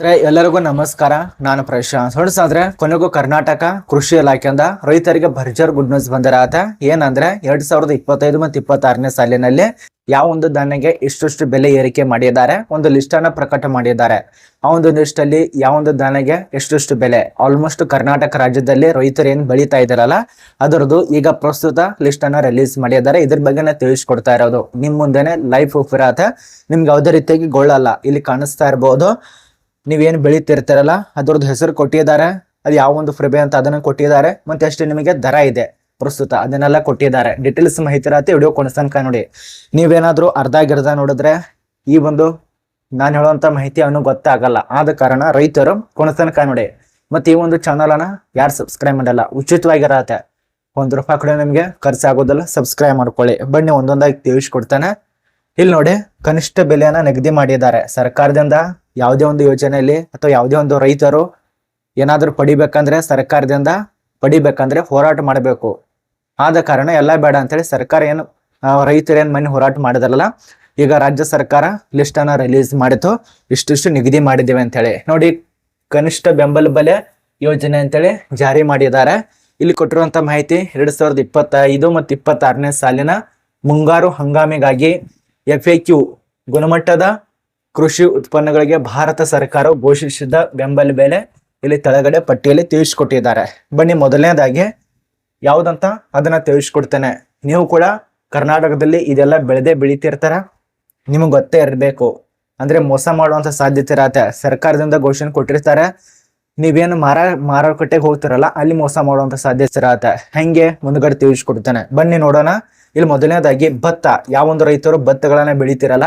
ಎಲ್ಲರಿಗೂ ನಮಸ್ಕಾರ. ನಾನು ಪ್ರಶಾಂತ್. ಹೊಡ್ಸಾದ್ರೆ ಕೊನೆಗೂ ಕರ್ನಾಟಕ ಕೃಷಿ ಇಲಾಖೆಯಿಂದ ರೈತರಿಗೆ ಭರ್ಜರ್ ಗುಡ್ ನ್ಯೂಸ್ ಬಂದಿರತ್ತ. ಏನಂದ್ರೆ, ಎರಡ್ ಸಾವಿರದ ಇಪ್ಪತ್ತೈದು ಮತ್ತು ಇಪ್ಪತ್ತಾರನೇ ಸಾಲಿನಲ್ಲಿ ಯಾವ ಒಂದು ಧಾನ್ಯಗೆ ಇಷ್ಟಷ್ಟು ಬೆಲೆ ಏರಿಕೆ ಮಾಡಿದ್ದಾರೆ, ಒಂದು ಲಿಸ್ಟ್ ಅನ್ನ ಪ್ರಕಟ ಮಾಡಿದ್ದಾರೆ. ಆ ಒಂದು ಲಿಸ್ಟ್ ಅಲ್ಲಿ ಯಾವ ಒಂದು ಧಾನ್ಯಗೆ ಎಷ್ಟೆಷ್ಟು ಬೆಲೆ? ಆಲ್ಮೋಸ್ಟ್ ಕರ್ನಾಟಕ ರಾಜ್ಯದಲ್ಲಿ ರೈತರು ಏನ್ ಬೆಳೀತಾ ಇದಾರಲ್ಲ ಅದರದ್ದು ಈಗ ಪ್ರಸ್ತುತ ಲಿಸ್ಟ್ ಅನ್ನ ರಿಲೀಸ್ ಮಾಡಿದ್ದಾರೆ. ಇದ್ರ ಬಗ್ಗೆ ತಿಳಿಸ್ಕೊಡ್ತಾ ಇರೋದು. ನಿಮ್ ಮುಂದೆನೆ ಲೈಫ್ ಇರತ್ತೆ ನಿಮ್ಗೆ ಯಾವುದೇ ರೀತಿಯಾಗಿ ಗೊಳ್ಳಲ್ಲ. ಇಲ್ಲಿ ಕಾಣಿಸ್ತಾ ಇರಬಹುದು ನೀವೇನು ಬೆಳೀತಿರ್ತಾರಲ್ಲ, ಅದ್ರದ್ದು ಹೆಸರು ಕೊಟ್ಟಿದ್ದಾರೆ, ಅದು ಯಾವ ಒಂದು ಫ್ರಿಬೆ ಅಂತ ಅದನ್ನು ಕೊಟ್ಟಿದ್ದಾರೆ, ಮತ್ತೆ ಅಷ್ಟೇ ನಿಮಗೆ ದರ ಇದೆ, ಪ್ರಸ್ತುತ ಅದನ್ನೆಲ್ಲ ಕೊಟ್ಟಿದ್ದಾರೆ. ಡೀಟೇಲ್ಸ್ ಮಾಹಿತಿ ಇರತ್ತೆ ವಿಡಿಯೋ ಕೊನೆಸನ್ಕ ನೋಡಿ. ನೀವೇನಾದರೂ ಅರ್ಧ ಗಿರ್ಧ ನೋಡಿದ್ರೆ ಈ ಒಂದು ನಾನು ಹೇಳುವಂಥ ಮಾಹಿತಿ ಅವನು ಗೊತ್ತಾಗಲ್ಲ. ಆದ ಕಾರಣ ರೈತರು ಕೊನೆಸನ್ಕ ನೋಡಿ. ಮತ್ತೆ ಈ ಒಂದು ಚಾನಲನ್ನು ಯಾರು ಸಬ್ಸ್ಕ್ರೈಬ್ ಮಾಡಲ್ಲ, ಉಚಿತವಾಗಿರತ್ತೆ. ಒಂದು ರೂಪಾಯಿ ಕೂಡ ನಿಮಗೆ ಖರ್ಚಾಗೋದಿಲ್ಲ ಸಬ್ಸ್ಕ್ರೈಬ್ ಮಾಡ್ಕೊಳ್ಳಿ. ಬನ್ನಿ, ಒಂದೊಂದಾಗಿ ತಿಳಿಸ್ಕೊಡ್ತಾನೆ. ಇಲ್ಲಿ ನೋಡಿ, ಕನಿಷ್ಠ ಬೆಲೆಯನ್ನ ನಿಗದಿ ಮಾಡಿದ್ದಾರೆ. ಸರ್ಕಾರದಿಂದ ಯಾವುದೇ ಒಂದು ಯೋಜನೆಯಲ್ಲಿ ಅಥವಾ ಯಾವುದೇ ಒಂದು ರೈತರು ಏನಾದರೂ ಪಡಿಬೇಕಂದ್ರೆ ಸರ್ಕಾರದಿಂದ ಪಡಿಬೇಕಂದ್ರೆ ಹೋರಾಟ ಮಾಡಬೇಕು. ಆದ ಕಾರಣ ಎಲ್ಲ ಬೇಡ ಅಂತೇಳಿ ಸರ್ಕಾರ ಏನು ರೈತರೇನು ಮನೆ ಹೋರಾಟ ಮಾಡಿದಾರಲ್ಲ, ಈಗ ರಾಜ್ಯ ಸರ್ಕಾರ ಲಿಸ್ಟ್ ಅನ್ನ ರಿಲೀಸ್ ಮಾಡಿತು. ಇಷ್ಟಿಷ್ಟು ನಿಗದಿ ಮಾಡಿದ್ದೇವೆ ಅಂತೇಳಿ. ನೋಡಿ, ಕನಿಷ್ಠ ಬೆಂಬಲ ಬೆಲೆ ಯೋಜನೆ ಅಂತೇಳಿ ಜಾರಿ ಮಾಡಿದ್ದಾರೆ. ಇಲ್ಲಿ ಕೊಟ್ಟಿರುವಂತ ಮಾಹಿತಿ ಎರಡ್ ಸಾವಿರದ ಇಪ್ಪತ್ತೈದು ಮತ್ತು ಇಪ್ಪತ್ತಾರನೇ ಸಾಲಿನ ಮುಂಗಾರು ಹಂಗಾಮಿಗಾಗಿ ಎಫ್ ಎ ಕ್ಯೂ ಗುಣಮಟ್ಟದ ಕೃಷಿ ಉತ್ಪನ್ನಗಳಿಗೆ ಭಾರತ ಸರ್ಕಾರ ಘೋಷಿಸಿದ ಬೆಂಬಲ ಬೆಲೆ ಇಲ್ಲಿ ಕೆಳಗಡೆ ಪಟ್ಟಿಯಲ್ಲಿ ತಿಳಿಸ್ಕೊಟ್ಟಿದ್ದಾರೆ. ಬನ್ನಿ ಮೊದಲನೇದಾಗಿ ಯಾವುದಂತ ಅದನ್ನ ತಿಳಿಸ್ಕೊಡ್ತೇನೆ. ನೀವು ಕೂಡ ಕರ್ನಾಟಕದಲ್ಲಿ ಇದೆಲ್ಲ ಬೆಳೆದೇ ಬೆಳಿತಿರ್ತಾರ. ನಿಮಗೆ ಗೊತ್ತೇ ಇರಬೇಕು. ಅಂದ್ರೆ ಮೋಸ ಮಾಡುವಂತ ಸಾಧ್ಯತೆ ಇರತ್ತೆ. ಸರ್ಕಾರದಿಂದ ಘೋಷಣೆ ಕೊಟ್ಟಿರ್ತಾರೆ. ನೀವೇನು ಮಾರ ಮಾರುಕಟ್ಟೆಗೆ ಹೋಗ್ತಿರಲ್ಲ, ಅಲ್ಲಿ ಮೋಸ ಮಾಡುವಂತ ಸಾಧ್ಯತೆ ಇರತ್ತೆ. ಹೆಂಗೆ ಮುಂದ್ಗಡೆ ತಿಳಿಸ್ಕೊಡ್ತೇನೆ. ಬನ್ನಿ ನೋಡೋಣ. ಇಲ್ಲಿ ಮೊದಲನೇದಾಗಿ ಭತ್ತ. ಯಾವೊಂದು ರೈತರು ಭತ್ತಗಳನ್ನ ಬೆಳಿತಿರಲ್ಲ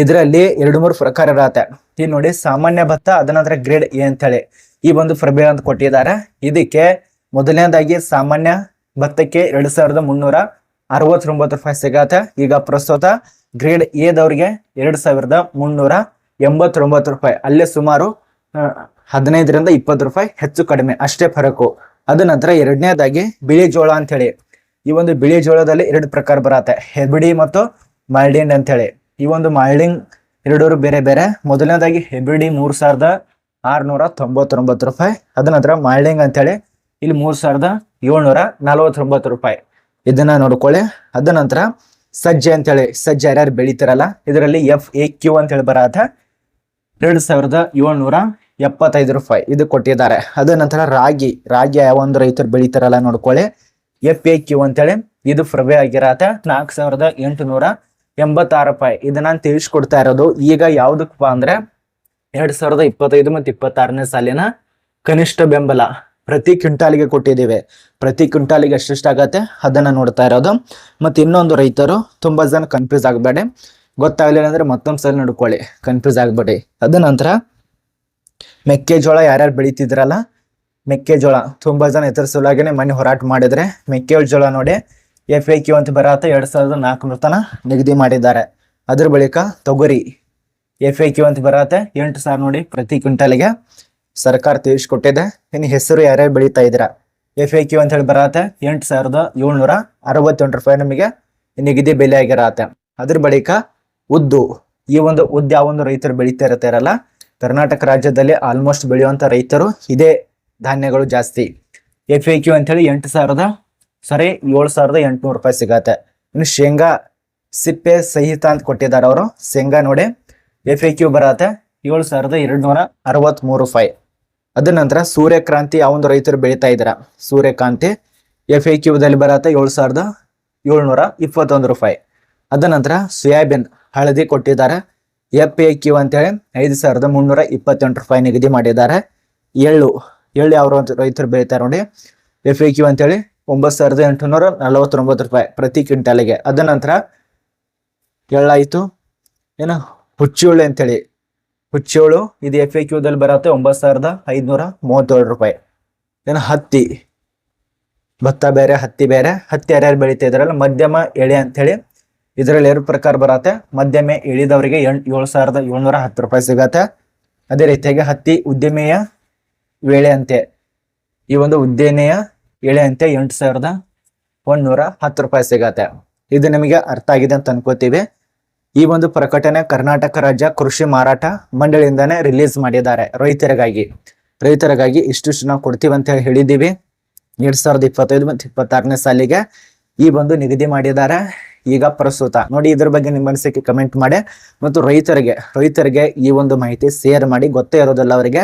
ಇದರಲ್ಲಿ ಎರಡು ಮೂರು ಪ್ರಕಾರ ಇರತ್ತೆ ಇಲ್ಲಿ ನೋಡಿ ಸಾಮಾನ್ಯ ಭತ್ತ ಅದನಂತರ ಗ್ರೇಡ್ ಎ ಅಂತ ಹೇಳಿ ಈ ಒಂದು ಪ್ರಭೇದ ಅಂತ ಕೊಟ್ಟಿದ್ದಾರೆ. ಇದಕ್ಕೆ ಮೊದಲನೇದಾಗಿ ಸಾಮಾನ್ಯ ಭತ್ತಕ್ಕೆ ಎರಡು ಸಾವಿರದ ಮುನ್ನೂರ ಅರವತ್ತೊಂಬತ್ತು ರೂಪಾಯಿ ಸಿಗತ್ತೆ. ಈಗ ಪ್ರಸ್ತುತ ಗ್ರೇಡ್ ಎದವ್ರಿಗೆ ಎರಡು ಸಾವಿರದ ಮುನ್ನೂರ ಎಂಬತ್ತೊಂಬತ್ತು ರೂಪಾಯಿ. ಅಲ್ಲೇ ಸುಮಾರು ಹದಿನೈದರಿಂದ ಇಪ್ಪತ್ತು ರೂಪಾಯಿ ಹೆಚ್ಚು ಕಡಿಮೆ. ಅಷ್ಟೇ ಫರಕು. ಅದ ನಂತರ ಎರಡನೇದಾಗಿ ಬಿಳಿ ಜೋಳ ಅಂತ ಹೇಳಿ ಈ ಒಂದು ಬಿಳಿ ಜೋಳದಲ್ಲಿ ಎರಡು ಪ್ರಕಾರ ಬರತ್ತೆ. ಹೆಬಿಡಿ ಮತ್ತು ಮಾಲ್ಡಿಂಡ್ ಅಂತ ಹೇಳಿ ಈ ಒಂದು ಮಾಲ್ಡಿಂಗ್ ಎರಡೂರು ಬೇರೆ ಬೇರೆ. ಮೊದಲನೇದಾಗಿ ಹೆಬ್ರಿಡಿ ಮೂರು ಸಾವಿರದ ಆರುನೂರ ತೊಂಬತ್ತೊಂಬತ್ತು ರೂಪಾಯಿ. ಅದ ನಂತರ ಮಾಲ್ಡಿಂಗ್ ಅಂತ ಹೇಳಿ ಇಲ್ಲಿ ಮೂರ್ ಸಾವಿರದ ಏಳ್ನೂರ ನಲವತ್ತೊಂಬತ್ತು ರೂಪಾಯಿ. ಇದನ್ನ ನೋಡ್ಕೊಳ್ಳಿ. ಅದ ನಂತರ ಸಜ್ಜೆ ಅಂತ ಹೇಳಿ ಸಜ್ಜೆ ಯಾರ್ಯಾರು ಬೆಳಿತಾರಲ್ಲ, ಇದರಲ್ಲಿ ಎಫ್ ಎ ಕ್ಯೂ ಅಂತ ಹೇಳಿ ಎರಡು ಸಾವಿರದ ಏಳ್ನೂರ ಎಪ್ಪತ್ತೈದು ರೂಪಾಯಿ ಇದು ಕೊಟ್ಟಿದ್ದಾರೆ. ಅದ ನಂತರ ರಾಗಿ ರಾಗಿ ಯಾವ ಒಂದು ರೈತರು ಬೆಳಿತಾರಲ್ಲ ನೋಡ್ಕೊಳ್ಳಿ. ಎಫ್ ಎ ಕ್ಯೂ ಅಂತೇಳಿ ಇದು ಫ್ರವೆ ಆಗಿರತ್ತೆ. ನಾಲ್ಕು ಸಾವಿರದ ಎಂಟುನೂರ ಎಂಬತ್ತಾರು ರೂಪಾಯಿ. ಇದನ್ನ ನಾನು ತಿಳಿಸ್ಕೊಡ್ತಾ ಇರೋದು. ಈಗ ಯಾವ್ದಕ್ಕಪ್ಪ ಅಂದ್ರೆ ಎರಡ್ ಸಾವಿರದ ಇಪ್ಪತ್ತೈದು ಮತ್ತು ಇಪ್ಪತ್ತಾರನೇ ಸಾಲಿನ ಕನಿಷ್ಠ ಬೆಂಬಲ ಪ್ರತಿ ಕ್ವಿಂಟಾಲಿಗೆ ಕೊಟ್ಟಿದ್ದೀವಿ. ಪ್ರತಿ ಕ್ವಿಂಟಾಲಿಗೆ ಎಷ್ಟೆಷ್ಟಾಗತ್ತೆ ಅದನ್ನ ನೋಡ್ತಾ ಇರೋದು. ಮತ್ತೆ ಇನ್ನೊಂದು ರೈತರು ತುಂಬಾ ಜನ ಕನ್ಫ್ಯೂಸ್ ಆಗಬೇಡಿ. ಗೊತ್ತಾಗ್ಲಿಲ್ಲ ಅಂದರೆ ಮತ್ತೊಂದ್ ಸಲ ನೋಡ್ಕೊಳ್ಳಿ. ಕನ್ಫ್ಯೂಸ್ ಆಗಬೇಡಿ. ಅದ ನಂತರ ಮೆಕ್ಕೆಜೋಳ ಯಾರ್ಯಾರು ಬೆಳಿತಿದ್ರಲ್ಲ? ಮೆಕ್ಕೆಜೋಳ. ತುಂಬಾ ಜನ ಇತರ ಮನೆ ಹೋರಾಟ ಮಾಡಿದ್ರೆ ಮೆಕ್ಕೆಜೋಳ ನೋಡಿ ಎಫ್ ಐ ಕ್ಯೂ ಅಂತ ಬರಾತ ಎರಡು ಸಾವಿರದ ನಾಲ್ಕುನೂರು ತನ ನಿಗದಿ ಮಾಡಿದ್ದಾರೆ. ಅದ್ರ ಬಳಿಕ ತೊಗರಿ ಎಫ್ ಐ ಕ್ಯೂ ಅಂತ ಬರಾತ ಎಂಟು ಸಾವಿರ ನೋಡಿ ಪ್ರತಿ ಕ್ವಿಂಟಲ್ಗೆ ಸರ್ಕಾರ ತಿಳಿಸ್ಕೊಟ್ಟಿದೆ. ಇನ್ನು ಹೆಸರು ಯಾರ್ಯಾರು ಬೆಳೀತಾ ಇದ್ದೀರಾ? ಎಫ್ ಐ ಕ್ಯೂ ಅಂತ ಹೇಳಿ ಬರತ್ತೆ, ಎಂಟು ಸಾವಿರದ ಏಳ್ನೂರ ಅರವತ್ತೆಂಟು ರೂಪಾಯಿ ನಮಗೆ ನಿಗದಿ ಬೆಲೆ ಆಗಿರತ್ತೆ ಅದ್ರ ಬಳಿಕ ಉದ್ದು, ಈ ಒಂದು ಉದ್ದು ಯಾವ ಒಂದು ರೈತರು ಬೆಳೀತಾ ಇರ್ತಾರಲ್ಲ ಕರ್ನಾಟಕ ರಾಜ್ಯದಲ್ಲಿ ಆಲ್ಮೋಸ್ಟ್ ಬೆಳೆಯುವಂತ ರೈತರು ಇದೇ ಧಾನ್ಯಗಳು ಜಾಸ್ತಿ. ಎಫ್ ಐ ಕ್ಯೂ ಅಂತೇಳಿ ಎಂಟು ಸಾವಿರದ ಸರಿ, ಏಳು ಸಾವಿರದ ಎಂಟುನೂರು ರೂಪಾಯಿ ಸಿಗತ್ತೆ. ಇನ್ನು ಶೇಂಗಾ ಸಿಪ್ಪೆ ಸಹಿತ ಅಂತ ಕೊಟ್ಟಿದ್ದಾರೆ ಅವರು. ಶೇಂಗಾ ನೋಡಿ ಎಫ್ ಎ ಕ್ಯೂ ಬರತ್ತೆ. ಏಳು ಸಾವಿರದ ಎರಡುನೂರ ಅರವತ್ತ್ಮೂರು ರೂಪಾಯಿ. ಅದ ನಂತರ ಸೂರ್ಯಕ್ರಾಂತಿ ಯಾವೊಂದು ರೈತರು ಬೆಳೀತಾ ಇದ್ದಾರೆ. ಸೂರ್ಯಕಾಂತಿ ಎಫ್ ಎ ಕ್ಯೂದಲ್ಲಿ ಬರತ್ತೆ ಏಳು ಸಾವಿರದ ಏಳ್ನೂರ ಇಪ್ಪತ್ತೊಂದು ರೂಪಾಯಿ. ಅದ ನಂತರ ಸೋಯಾಬೀನ್ ಹಳದಿ ಕೊಟ್ಟಿದ್ದಾರೆ. ಎಫ್ ಎ ಕ್ಯೂ ಅಂತೇಳಿ ಐದು ಸಾವಿರದ ಮುನ್ನೂರ ಇಪ್ಪತ್ತೆಂಟು ರೂಪಾಯಿ ನಿಗದಿ ಮಾಡಿದ್ದಾರೆ. ಎಳ್ಳು ಎಳ್ಳು ಯಾವ ರೈತ- ರೈತರು ಬೆಳೀತಾರೆ ನೋಡಿ ಎಫ್ ಎ ಕ್ಯೂ ಅಂತೇಳಿ ಒಂಬತ್ತು ಸಾವಿರದ ಎಂಟುನೂರ ನಲವತ್ತೊಂಬತ್ತು ರೂಪಾಯಿ ಪ್ರತಿ ಕ್ವಿಂಟಾಲಿಗೆ. ಅದ ನಂತರ ಎಳ್ಳಾಯಿತು. ಏನು? ಹುಚ್ಚೋಳು ಅಂತೇಳಿ. ಹುಚ್ಚೋಳು ಇದು ಎಫ್ ಎ ಕ್ಯೂದಲ್ಲಿ ಬರುತ್ತೆ ಒಂಬತ್ತು ಸಾವಿರದ ಐದುನೂರ ಮೂವತ್ತೇಳು ರೂಪಾಯಿ. ಏನು? ಹತ್ತಿ. ಭತ್ತ ಬೇರೆ, ಹತ್ತಿ ಬೇರೆ. ಹತ್ತಿ ಯಾರ್ಯಾರು ಬೆಳೀತಾ ಇದ್ರಲ್ಲ ಮಧ್ಯಮ, ಎಳೆ ಅಂತೇಳಿ. ಇದರಲ್ಲಿ ಎರಡು ಪ್ರಕಾರ ಬರತ್ತೆ. ಮಧ್ಯಮ, ಎಳಿದವರಿಗೆ ಎಂಟು ಏಳು ಸಾವಿರದ ಏಳ್ನೂರ ಹತ್ತು ರೂಪಾಯಿ ಸಿಗತ್ತೆ. ಅದೇ ರೀತಿಯಾಗಿ ಹತ್ತಿ ಉದ್ಯಮೆಯ ವೇಳೆ ಅಂತೆ. ಈ ಒಂದು ಉದ್ದಿಮೆಯ ಎಳೆ ಅಂತೆ ಎಂಟು ಸಾವಿರದ ಒಂದೂರ ಹತ್ತು ರೂಪಾಯಿ ಸಿಗತ್ತೆ. ಇದು ನಿಮಗೆ ಅರ್ಥ ಆಗಿದೆ ಅಂತ ಅನ್ಕೋತೀವಿ. ಈ ಒಂದು ಪ್ರಕಟಣೆ ಕರ್ನಾಟಕ ರಾಜ್ಯ ಕೃಷಿ ಮಾರಾಟ ಮಂಡಳಿಯಿಂದಾನೇ ರಿಲೀಸ್ ಮಾಡಿದ್ದಾರೆ ರೈತರಿಗಾಗಿ. ರೈತರಿಗಾಗಿ ಇಷ್ಟಿಷ್ಟು ನಾವು ಕೊಡ್ತೀವಿ ಅಂತ ಹೇಳಿ ಹೇಳಿದ್ದೀವಿ. ಎರಡ್ ಸಾವಿರದ ಇಪ್ಪತ್ತೈದು ಮತ್ತು ಇಪ್ಪತ್ತಾರನೇ ಸಾಲಿಗೆ ಈ ಒಂದು ನಿಗದಿ ಮಾಡಿದ್ದಾರೆ. ಈಗ ಪ್ರಸ್ತುತ ನೋಡಿ ಇದ್ರ ಬಗ್ಗೆ ನಿಮ್ಮ ಅನಿಸಿಕೆ ಕಮೆಂಟ್ ಮಾಡಿ. ಮತ್ತು ರೈತರಿಗೆ ರೈತರಿಗೆ ಈ ಒಂದು ಮಾಹಿತಿ ಶೇರ್ ಮಾಡಿ, ಗೊತ್ತೇ ಇರೋದಿಲ್ಲ ಅವರಿಗೆ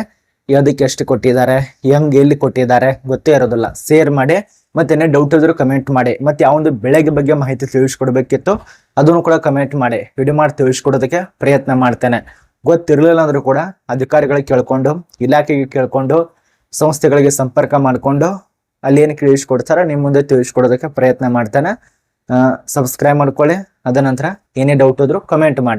ಅದಕ್ಕೆ ಎಷ್ಟು ಕೊಟ್ಟಿದ್ದಾರೆ ಹೆಂಗ್ ಎಲ್ಲಿ ಕೊಟ್ಟಿದ್ದಾರೆ ಗೊತ್ತೇ ಇರೋದಿಲ್ಲ. ಶೇರ್ ಮಾಡಿ ಮತ್ತೆ ಡೌಟ್ ಇದ್ರು ಕಮೆಂಟ್ ಮಾಡಿ. ಮತ್ತೆ ಯಾವ ಒಂದು ಬೆಳೆಗೆ ಬಗ್ಗೆ ಮಾಹಿತಿ ತಿಳಿಸ್ಕೊಡ್ಬೇಕಿತ್ತು, ಅದನ್ನು ಕೂಡ ಕಮೆಂಟ್ ಮಾಡಿ. ವಿಡಿಯೋ ಮಾಡಿ ತಿಳಿಸ್ಕೊಡೋದಕ್ಕೆ ಪ್ರಯತ್ನ ಮಾಡ್ತೇನೆ. ಗೊತ್ತಿರಲಿಲ್ಲ ಅಂದ್ರೂ ಕೂಡ ಅಧಿಕಾರಿಗಳಿಗೆ ಕೇಳ್ಕೊಂಡು, ಇಲಾಖೆಗೆ ಕೇಳ್ಕೊಂಡು, ಸಂಸ್ಥೆಗಳಿಗೆ ಸಂಪರ್ಕ ಮಾಡಿಕೊಂಡು ಅಲ್ಲಿ ಏನು ತಿಳಿಸ್ಕೊಡ್ತಾರೋ ನಿಮ್ಮ ಮುಂದೆ ತಿಳಿಸ್ಕೊಡೋದಕ್ಕೆ ಪ್ರಯತ್ನ ಮಾಡ್ತೇನೆ. ಸಬ್ಸ್ಕ್ರೈಬ್ ಮಾಡ್ಕೊಳ್ಳಿ. ಅದ ನಂತರ ಏನೇ ಡೌಟ್ ಇದ್ರು ಕಮೆಂಟ್ ಮಾಡಿ.